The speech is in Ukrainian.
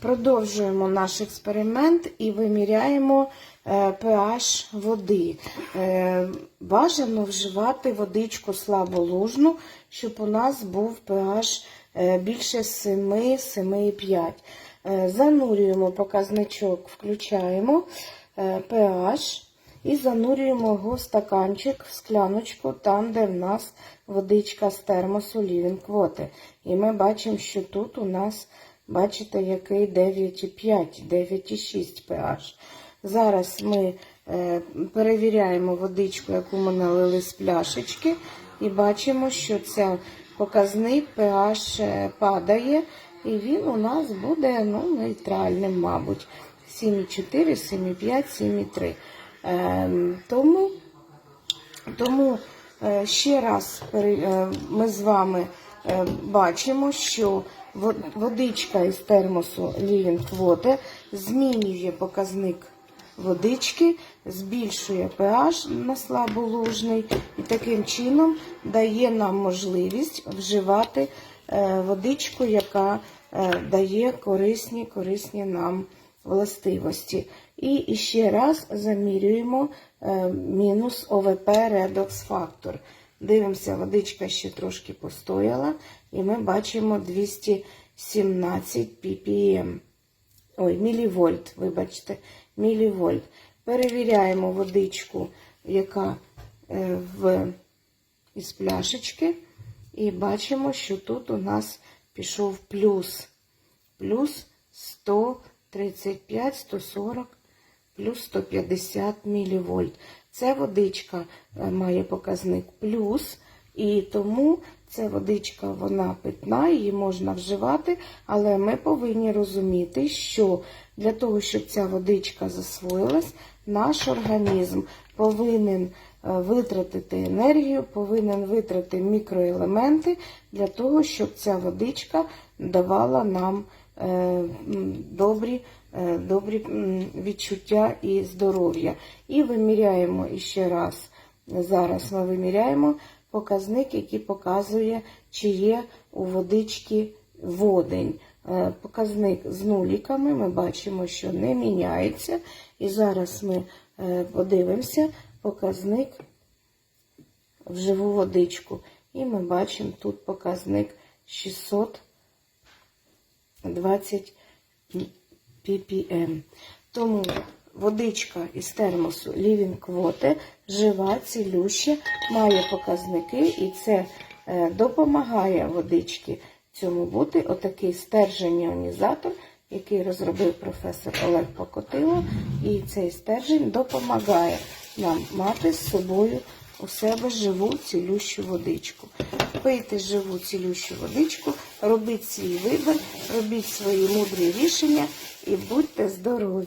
Продовжуємо наш експеримент і виміряємо е, pH води. Е, Бажано вживати водичку слаболужну, щоб у нас був pH е, більше 7, 7,5. Е, Занурюємо показничок, включаємо е, pH і занурюємо його в стаканчик, в скляночку, там, де в нас водичка з термосу Living Water. І ми бачимо, що тут у нас, бачите, який 9,5, 9,6 pH. Зараз ми е, перевіряємо водичку, яку ми налили з пляшечки, і бачимо, що ця показник pH е, падає, і він у нас буде ну, нейтральним, мабуть. 7,4, 7,5, 7,3. Ем, тому тому е, ще раз ми з вами бачимо, що водичка із термосу Living Water змінює показник водички, збільшує pH на слаболужний і таким чином дає нам можливість вживати е, водичку, яка е, дає корисні, корисні нам властивості. І ще раз замірюємо е, мінус ОВП редокс фактор. Дивимося, водичка ще трошки постояла, і ми бачимо 217 ppm. Ой, мілівольт, вибачте, мілівольт. Перевіряємо водичку, яка е, в, із пляшечки, і бачимо, що тут у нас пішов плюс. Плюс 135, 140, плюс 150 мілівольт. Це водичка е, має показник плюс, і тому ця водичка вона питна, її можна вживати, але ми повинні розуміти, що для того, щоб ця водичка засвоїлась, наш організм повинен е, витратити енергію, повинен витратити мікроелементи для того, щоб ця водичка давала нам добрі, е, добрі відчуття і здоров'я. І виміряємо іще раз. Зараз ми виміряємо показник, який показує, чи є у водички водень. Е, Показник з нуліками ми бачимо, що не міняється. І зараз ми е, подивимося показник в живу водичку. І ми бачимо тут показник 620 ppm. Тому водичка із термосу Living Water жива, цілюща, має показники, і це е, допомагає водички цьому бути. Отакий стержень іонізатор, який розробив професор Олег Покотило. І цей стержень допомагає нам мати з собою у себе живу цілющу водичку. Пийте живу цілющу водичку, робіть свій вибір, робіть свої мудрі рішення і будьте здорові!